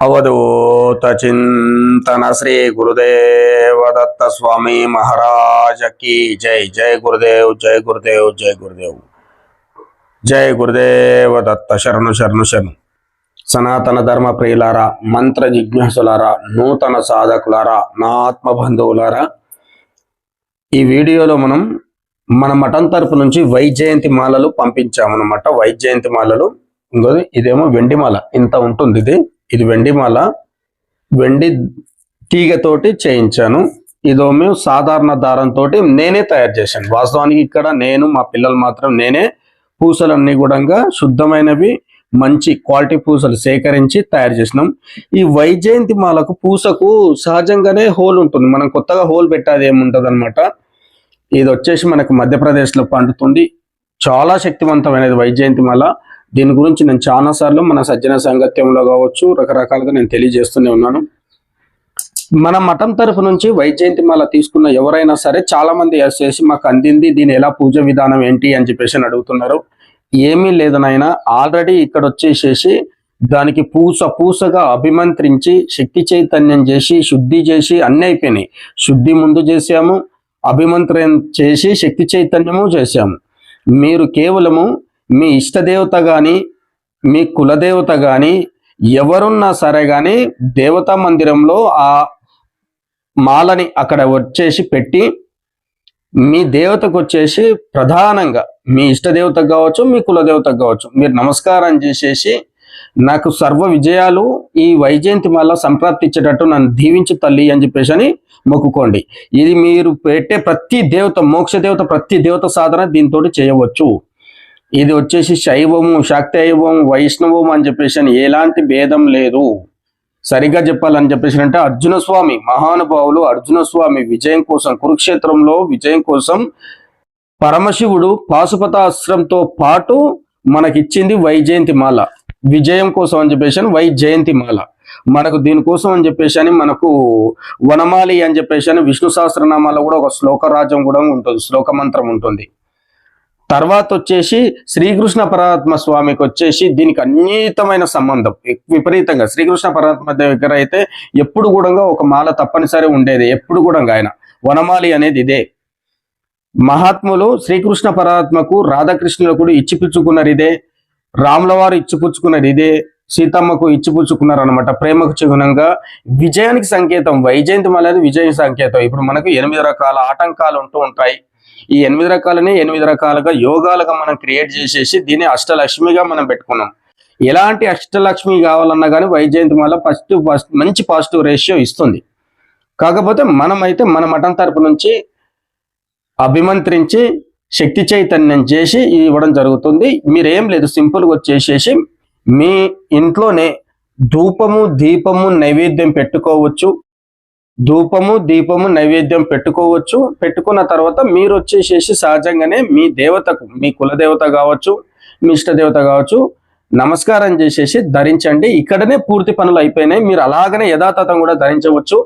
అవధూత చింతన శ్రీ గురుదేవ దత్త స్వామి మహారాజ కి జై. జై గురుదేవ్ జై గురుదేవ్ జై గురుదేవ్. జై గురుదేవ దత్త శరణు శరణు శరణు. సనాతన ధర్మ ప్రియులారా మంత్ర జిజ్ఞాసులారా నూతన సాధకులారా నా ఆత్మ బంధువులారా ఈ వీడియోలో మనం మన మఠం తరపు నుంచి వైజయంతి మాలలు పంపించామన్నమాట. వైజయంతి మాలలు. ఇంకోది ఇదేమో వెండిమాల ఇంత ఉంటుంది ఇది ఇది వెండి మాల. వెండి తీగతోటి చేయించాను. మేము సాధారణ దారంతో నేనే తయారు చేశాను. వాస్తవానికి ఇక్కడ నేను మా పిల్లలు మాత్రం నేనే పూసలన్నీ కూడా శుద్ధమైనవి మంచి క్వాలిటీ పూసలు సేకరించి తయారు చేసినాం. ఈ వైజయంతి మాలకు పూసకు సహజంగానే హోల్ ఉంటుంది. మనం కొత్తగా హోల్ పెట్టాది ఏముంటుంది అనమాట ఇది వచ్చేసి మనకు మధ్యప్రదేశ్లో పండుతుంది. చాలా శక్తివంతమైనది వైజయంతి మాల. దీని గురించి నేను చాలా సార్లు మన సజ్జన సాంగత్యంలో కావచ్చు రకరకాలుగా నేను తెలియజేస్తూనే ఉన్నాను. మన మఠం తరఫు నుంచి వైజయంతి మాల తీసుకున్న ఎవరైనా సరే చాలా మంది చేసి మాకు అందింది దీని ఎలా పూజ విధానం ఏంటి అని చెప్పేసి అడుగుతున్నారు. ఏమీ లేదనైనా ఆల్రెడీ ఇక్కడ వచ్చేసేసి దానికి పూస పూసగా అభిమంత్రించి శక్తి చైతన్యం చేసి శుద్ధి చేసి అన్ని అయిపోయినాయి. శుద్ధి ముందు చేసాము అభిమంత్రం చేసి శక్తి చైతన్యము చేశాము. మీరు కేవలము మీ ఇష్టదేవత కానీ మీ కులదేవత కానీ ఎవరున్నా సరే కానీ దేవతా మందిరంలో ఆ మాలని అక్కడ వచ్చేసి పెట్టి మీ దేవతకు వచ్చేసి ప్రధానంగా మీ ఇష్టదేవతకు కావచ్చు మీ కులదేవతకు కావచ్చు మీరు నమస్కారం చేసేసి నాకు సర్వ విజయాలు ఈ వైజయంతి మాల సంప్రాప్తించేటట్టు నన్ను దీవించి తల్లి అని చెప్పేసి అని మొక్కుకోండి. ఇది మీరు పెట్టే ప్రతి దేవత మోక్ష దేవత ప్రతి దేవత సాధన దీంతో చేయవచ్చు. ఇది వచ్చేసి శైవము శాక్తైవం వైష్ణవం అని చెప్పేసి అని ఎలాంటి భేదం లేదు. సరిగ్గా చెప్పాలని చెప్పేసి అంటే అర్జున స్వామి మహానుభావులు అర్జున స్వామి విజయం కోసం కురుక్షేత్రంలో విజయం కోసం పరమశివుడు పాశుపతాస్త్రంతో పాటు మనకిచ్చింది వైజయంతి మాల విజయం కోసం అని చెప్పేసి అని వైజయంతి మాల మనకు దీనికోసం అని చెప్పేసి అని మనకు వనమాలి అని చెప్పేసి అని విష్ణు సహస్రనామాలో కూడా ఒక శ్లోకరాజం కూడా ఉంటుంది శ్లోక మంత్రం ఉంటుంది. తర్వాత వచ్చేసి శ్రీకృష్ణ పరమాత్మ స్వామికి వచ్చేసి దీనికి అన్నితమైన సంబంధం విపరీతంగా. శ్రీకృష్ణ పరమాత్మ దగ్గర అయితే ఎప్పుడు కూడా ఒక మాల తప్పనిసరి ఉండేది ఎప్పుడు కూడా ఆయన. వనమాలి అనేది ఇదే. మహాత్ములు శ్రీకృష్ణ పరమాత్మకు రాధాకృష్ణులకు కూడా ఇచ్చిపుచ్చుకున్నారు ఇదే. రాముల వారు ఇచ్చిపుచ్చుకున్నారు ఇదే. సీతమ్మకు ఇచ్చిపుచ్చుకున్నారు అనమాట ప్రేమకు చిహ్నంగా విజయానికి సంకేతం వైజయంతి అనేది విజయ సంకేతం. ఇప్పుడు మనకు ఎనిమిది రకాల ఆటంకాలు ఉంటూ ఉంటాయి. ఈ ఎనిమిది రకాలని ఎనిమిది రకాలుగా యోగాలుగా మనం క్రియేట్ చేసేసి దీన్ని అష్టలక్ష్మిగా మనం పెట్టుకున్నాం. ఎలాంటి అష్టలక్ష్మి కావాలన్నా కానీ వైజయంతి మాల ఫస్ట్ ఫస్ట్ మంచి పాజిటివ్ రేషియో ఇస్తుంది. కాకపోతే మనమైతే మన మఠం తరపు నుంచి అభిమంత్రించి శక్తి చైతన్యం చేసి ఇవ్వడం జరుగుతుంది. మీరేం లేదు సింపుల్గా వచ్చేసేసి మీ ఇంట్లోనే ధూపము దీపము నైవేద్యం పెట్టుకోవచ్చు. ధూపము దీపము నైవేద్యం పెట్టుకోవచ్చు. పెట్టుకున్న తర్వాత మీరు వచ్చేసేసి సహజంగానే మీ దేవతకు మీ కులదేవత కావచ్చు మీ ఇష్టదేవత కావచ్చు నమస్కారం చేసేసి ధరించండి. ఇక్కడనే పూర్తి పనులు అయిపోయినాయి. మీరు అలాగనే యథాతథం కూడా ధరించవచ్చు.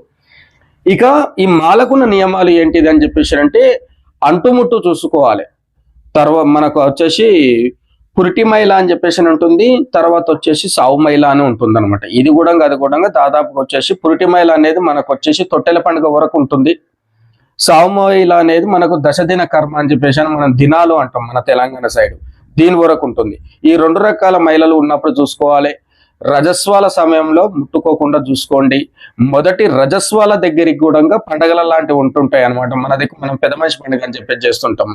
ఇక ఈ మాలకున్న నియమాలు ఏంటిది అని చెప్పేసి అంటే అంటుముట్టు చూసుకోవాలి. తర్వాత మనకు వచ్చేసి పురిటి మైల అని చెప్పేసి అని ఉంటుంది. తర్వాత వచ్చేసి సావు మైల అని ఉంటుంది అనమాట ఇది కూడా అది కూడా దాదాపుగా వచ్చేసి పురిటి మైల అనేది మనకు వచ్చేసి తొట్టెల పండుగ వరకు ఉంటుంది. సావు మైల అనేది మనకు దశదిన కర్మ అని చెప్పేసి అని మనం దినాలు అంటాం మన తెలంగాణ సైడ్. దీని వరకు ఉంటుంది. ఈ రెండు రకాల మైలలు ఉన్నప్పుడు చూసుకోవాలి. రజస్వాల సమయంలో ముట్టుకోకుండా చూసుకోండి. మొదటి రజస్వాల దగ్గరికి కూడా పండగల లాంటివి ఉంటుంటాయి అనమాట మన దగ్గర మనం పెద్ద మనిషి పండుగ అని చెప్పి చేస్తుంటాం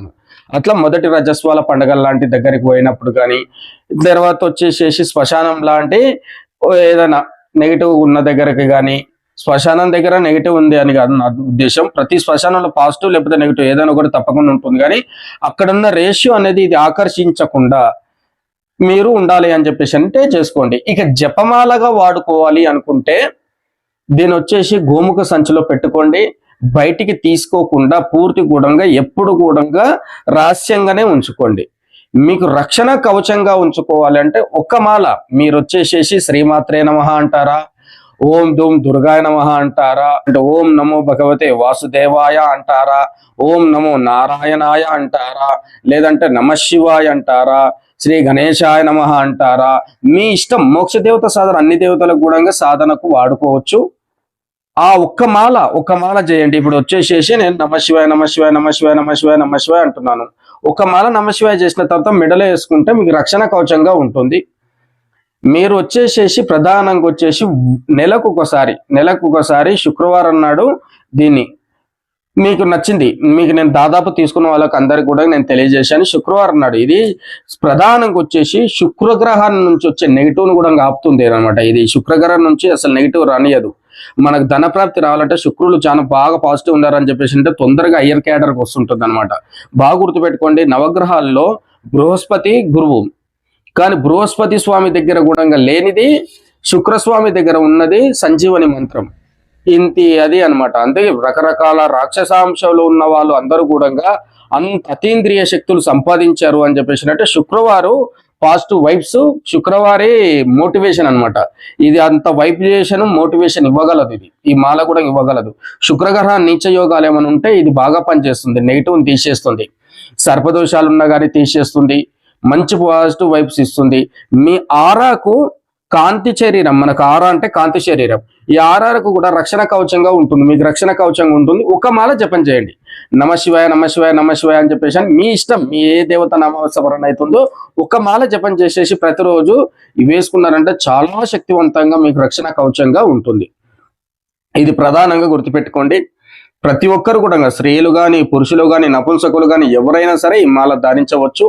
అట్లా మొదటి రజస్వాల పండగల లాంటి దగ్గరికి పోయినప్పుడు కానీ తర్వాత వచ్చేసేసి శ్మశానం లాంటి ఏదైనా నెగిటివ్ ఉన్న దగ్గరకి కానీ శ్మశానం దగ్గర నెగిటివ్ ఉంది అని కాదు నా ఉద్దేశం. ప్రతి శ్మశానంలో పాజిటివ్ లేకపోతే నెగిటివ్ ఏదైనా ఒకటి తప్పకుండా ఉంటుంది. కానీ అక్కడున్న రేషియో అనేది ఇది ఆకర్షించకుండా మీరు ఉండాలి అని చెప్పేసి అంటే చేసుకోండి. ఇక జపమాలగా వాడుకోవాలి అనుకుంటే దీని వచ్చేసి గోముఖ సంచిలో పెట్టుకోండి. బయటికి తీసుకోకుండా పూర్తి గూఢంగా ఎప్పుడు గూఢంగా రహస్యంగానే ఉంచుకోండి. మీకు రక్షణ కవచంగా ఉంచుకోవాలంటే ఒక్క మాల మీరు వచ్చేసేసి శ్రీమాత్రే నమ అంటారా? ఓం ధూమ్ దుర్గాయ నమ అంటారా? అంటే ఓం నమో భగవతే వాసుదేవాయ అంటారా? ఓం నమో నారాయణాయ అంటారా? లేదంటే నమ శివాయ అంటారా? శ్రీ గణేశాయ నమ అంటారా? మీ ఇష్టం. మోక్ష దేవత సాధన అన్ని దేవతలకు కూడా సాధనకు వాడుకోవచ్చు. ఆ ఒక్క మాల ఒక్క మాల చేయండి. ఇప్పుడు వచ్చేసేసి నేను నమశివాయ నమశివాయ నమశివాయ నమశివాయ నమశివాయ అంటున్నాను. ఒక మాల నమశివాయ చేసిన తర్వాత మెడలో వేసుకుంటే మీకు రక్షణ కవచంగా ఉంటుంది. మీరు వచ్చేసేసి ప్రధానంగా వచ్చేసి నెలకు ఒకసారి నెలకు ఒకసారి శుక్రవారం నాడు దీన్ని మీకు నచ్చింది మీకు నేను దాదాపు తీసుకున్న వాళ్ళకి అందరికి కూడా నేను తెలియజేశాను. శుక్రవారం నాడు ఇది ప్రధానంగా వచ్చేసి శుక్రగ్రహం నుంచి వచ్చే నెగిటివ్ను కూడా ఆపుతుంది అనమాట. ఇది శుక్రగ్రహం నుంచి అసలు నెగిటివ్ రానియదు. మనకు ధన ప్రాప్తి రావాలంటే శుక్రులు చాలా బాగా పాజిటివ్ ఉన్నారని చెప్పేసి అంటే తొందరగా అయ్యర్ క్యాడర్కి వస్తుంటుంది అనమాట. బాగా గుర్తుపెట్టుకోండి నవగ్రహాల్లో బృహస్పతి గురువు. కానీ బృహస్పతి స్వామి దగ్గర కూడా లేనిది శుక్రస్వామి దగ్గర ఉన్నది సంజీవని మంత్రం. ఇంతి అది అన్నమాట. అంతే రకరకాల రాక్షసాంశాలు ఉన్న వాళ్ళు అందరూ కూడా అంత అతీంద్రియ శక్తులు సంపాదించారు అని చెప్పేసి అంటే శుక్రవారం పాజిటివ్ వైబ్స్ శుక్రవారే మోటివేషన్ అన్నమాట. ఇది అంత వైబ్రేషన్ మోటివేషన్ ఇవ్వగలదు ఇది. ఈ మాల కూడా ఇవ్వగలదు. శుక్రగ్రహ నీచ యోగాలు ఏమైనా ఉంటే ఇది బాగా పనిచేస్తుంది నెగిటివ్ తీసేస్తుంది. సర్పదోషాలు ఉన్నా కానీ తీసేస్తుంది మంచి పాజిటివ్ వైబ్స్ ఇస్తుంది. మీ ఆరాకు కాంతి శరీరం మనకు ఆర అంటే కాంతి శరీరం. ఈ ఆరాకు కూడా రక్షణ కవచంగా ఉంటుంది మీకు రక్షణ కవచంగా ఉంటుంది. ఒక మాల జపం చేయండి. నమ శివాయ నమ శివాయ నమ శివాయ అని చెప్పేసి మీ ఇష్టం మీ ఏ దేవత నామస్మరణ అవుతుందో ఒక మాల జపం చేసేసి ప్రతిరోజు వేసుకున్నారంటే చాలా శక్తివంతంగా మీకు రక్షణ కవచంగా ఉంటుంది. ఇది ప్రధానంగా గుర్తుపెట్టుకోండి. ప్రతి ఒక్కరు కూడా స్త్రీలు కానీ పురుషులు కానీ నపుంసకులు కానీ ఎవరైనా సరే ఈ మాల ధరించవచ్చు.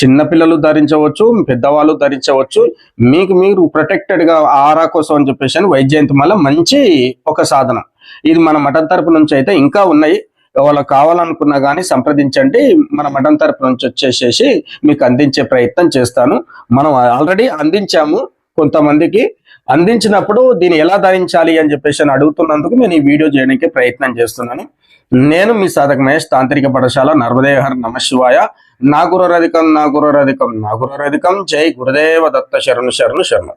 చిన్నపిల్లలు ధరించవచ్చు పెద్దవాళ్ళు ధరించవచ్చు. మీకు మీరు ప్రొటెక్టెడ్గా ఆరా కోసం అని చెప్పేసి అని వైద్యంతి మాల మంచి ఒక సాధన. ఇది మన మఠం తరపు నుంచి అయితే ఇంకా ఉన్నాయి. వాళ్ళకి కావాలనుకున్నా కానీ సంప్రదించండి. మన మఠం తరపు నుంచి వచ్చేసేసి మీకు అందించే ప్రయత్నం చేస్తాను. మనం ఆల్రెడీ అందించాము కొంతమందికి. అందించినప్పుడు దీన్ని ఎలా ధరించాలి అని చెప్పేసి అడుగుతున్నందుకు నేను ఈ వీడియో చేయడానికి ప్రయత్నం చేస్తున్నాను. నేను మీ సాధక మహేష్ తాంత్రిక పాఠశాల నర్మదేహర్ నమశివాయ నా గురరధికం నా గురరధికం నా గురరధికం. జై గురుదేవ దత్త శరణు శరణు శరణు.